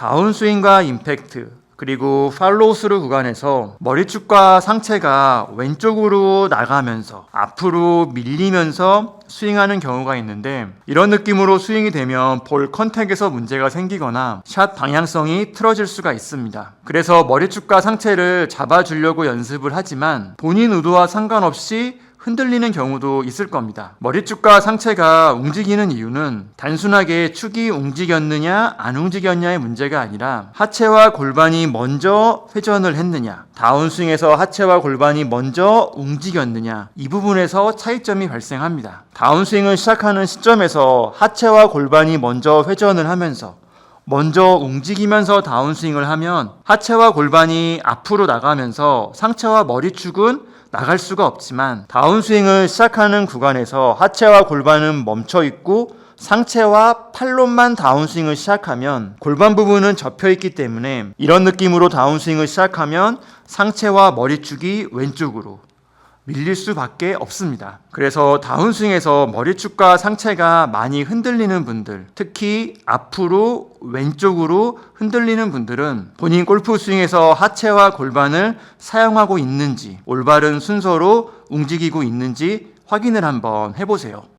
다운스윙과 임팩트, 그리고 팔로우 스루 구간에서 머리축과 상체가 왼쪽으로 나가면서 앞으로 밀리면서 스윙하는 경우가 있는데 이런 느낌으로 스윙이 되면 볼 컨택에서 문제가 생기거나 샷 방향성이 틀어질 수가 있습니다. 그래서 머리축과 상체를 잡아주려고 연습을 하지만 본인 의도와 상관없이 흔들리는 경우도 있을 겁니다. 머리축과 상체가 움직이는 이유는 단순하게 축이 움직였느냐 안 움직였냐의 문제가 아니라 하체와 골반이 먼저 회전을 했느냐 다운스윙에서 하체와 골반이 먼저 움직였느냐 이 부분에서 차이점이 발생합니다. 다운스윙을 시작하는 시점에서 하체와 골반이 먼저 회전을 하면서 먼저 움직이면서 다운스윙을 하면 하체와 골반이 앞으로 나가면서 상체와 머리축은 나갈 수가 없지만 다운스윙을 시작하는 구간에서 하체와 골반은 멈춰 있고 상체와 팔로만 다운스윙을 시작하면 골반 부분은 접혀 있기 때문에 이런 느낌으로 다운스윙을 시작하면 상체와 머리축이 왼쪽으로 밀릴 수밖에 없습니다. 그래서 다운스윙에서 머리축과 상체가 많이 흔들리는 분들, 특히 앞으로 왼쪽으로 흔들리는 분들은 본인 골프 스윙에서 하체와 골반을 사용하고 있는지, 올바른 순서로 움직이고 있는지 확인을 한번 해보세요.